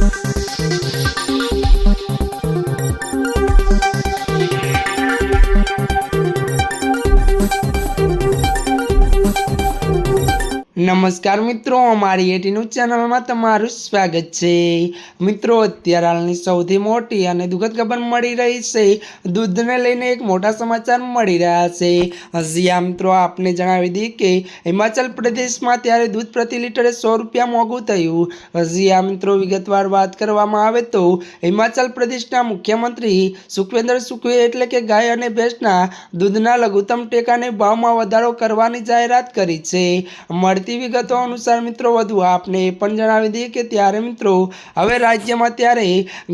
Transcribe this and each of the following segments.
Thank you. નમસ્કાર મિત્રો, અમારી એટી ન્યૂઝ ચેનલમાં તમારું સ્વાગત છે. મિત્રો, અત્યારે હાલની સૌથી મોટી અને દુઃખદ ખબર મળી રહી છે. દૂધને લઈને એક મોટા સમાચાર મળી રહ્યા છે. આ મિત્રો, આપને જણાવી દઈએ કે હિમાચલ પ્રદેશમાં ત્યારે દૂધ પ્રતિ લીટરે સો રૂપિયા મોંઘું થયું. આ મિત્રો, વિગતવાર વાત કરવામાં આવે તો હિમાચલ પ્રદેશના મુખ્યમંત્રી સુખવેન્દ્ર સુખવે એટલે કે ગાય અને ભેંસના દૂધના લઘુત્તમ ટેકાને ભાવમાં વધારો કરવાની જાહેરાત કરી છે. મળતી વિગતો અનુસાર મિત્રો વધુ આપને એ પણ જણાવી દઈએ કે ત્યારે મિત્રો હવે રાજ્યમાં ત્યારે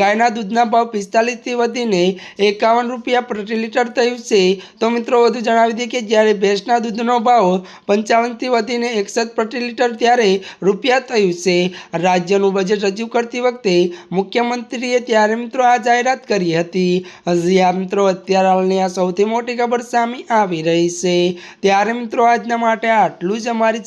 ગાયના દૂધના ભાવ પિસ્તાલીસથી વધીને એકાવન રૂપિયા પ્રતિ લીટર થયું છે. તો મિત્રો વધુ જણાવી દઈએ કે જ્યારે ભેંસના દૂધનો ભાવ પંચાવનથી વધીને એકસઠ પ્રતિ લીટર ત્યારે રૂપિયા થયું છે. રાજ્યનું બજેટ રજૂ કરતી વખતે મુખ્યમંત્રીએ ત્યારે મિત્રો આ જાહેરાત કરી હતી. હજી આ મિત્રો અત્યારે હાલની આ સૌથી મોટી ખબર સામે આવી રહી છે. ત્યારે મિત્રો આજના માટે આટલું જ. અમારી